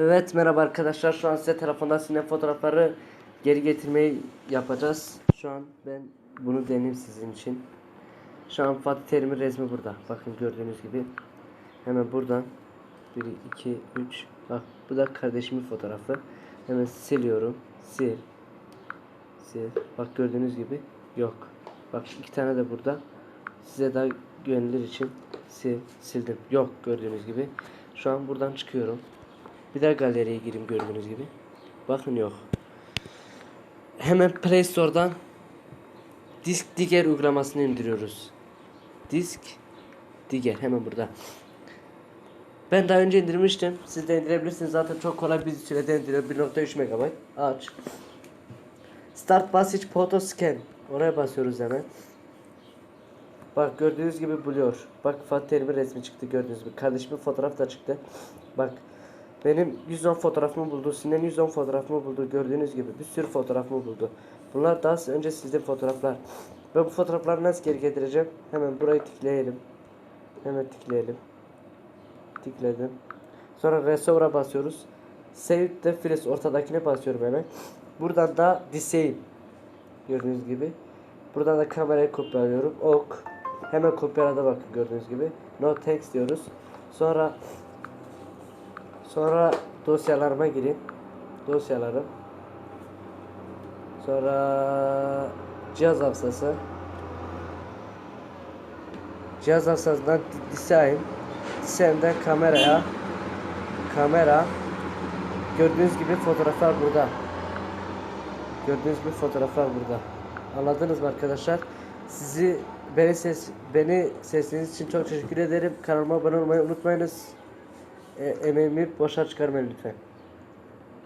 Evet merhaba arkadaşlar şu an size telefonda sinem fotoğrafları geri getirmeyi yapacağız. Şu an ben bunu deneyim sizin için. Şu an Fatih Terim'in resmi burada. Bakın gördüğünüz gibi. Hemen buradan 1 2 3 bak bu da kardeşimin fotoğrafı. Hemen siliyorum. Sil. Sil. Bak gördüğünüz gibi yok. Bak iki tane de burada. Size daha güvenilir için sil, sildim. Yok gördüğünüz gibi. Şu an buradan çıkıyorum. Bir daha galeriye gireyim gördüğünüz gibi. Bakın yok. Hemen Play Store'dan Disk Digger uygulamasını indiriyoruz. Disk Digger hemen burada. Ben daha önce indirmiştim. Siz de indirebilirsiniz. Zaten çok kolay bir sürede indiriyor. 1.3 MB. Aç. Start Basic Photo Scan. Oraya basıyoruz hemen. Bak gördüğünüz gibi buluyor. Bak Fatih resmi çıktı gördüğünüz gibi. Kardeşimin fotoğrafı da çıktı. Bak benim 110 fotoğrafımı buldu. Sinan 110 fotoğrafımı buldu. Gördüğünüz gibi bir sürü fotoğrafımı buldu. Bunlar daha önce sizde fotoğraflar. Ben bu fotoğrafları nasıl geri getireceğim? Hemen burayı tıklayalım. Hemen tıklayalım. Tıkladım. Sonra Restore'a basıyoruz. Save the files ortadakine basıyorum hemen. Buradan da Disable. Gördüğünüz gibi. Buradan da kamerayı kopyalıyorum. Ok. Hemen kopyalada bakın gördüğünüz gibi. No text diyoruz. Sonra Sonra dosyalarıma gireyim. Dosyalarım. Sonra cihaz hafızası. Cihaz hafızasından design. Design'den kameraya. Kamera. Gördüğünüz gibi fotoğraflar burada. Gördüğünüz gibi fotoğraflar burada. Anladınız mı arkadaşlar? Sizi beni ses beni sesiniz için çok teşekkür ederim. Kanalıma abone olmayı unutmayınız. M M A post कर मिलते हैं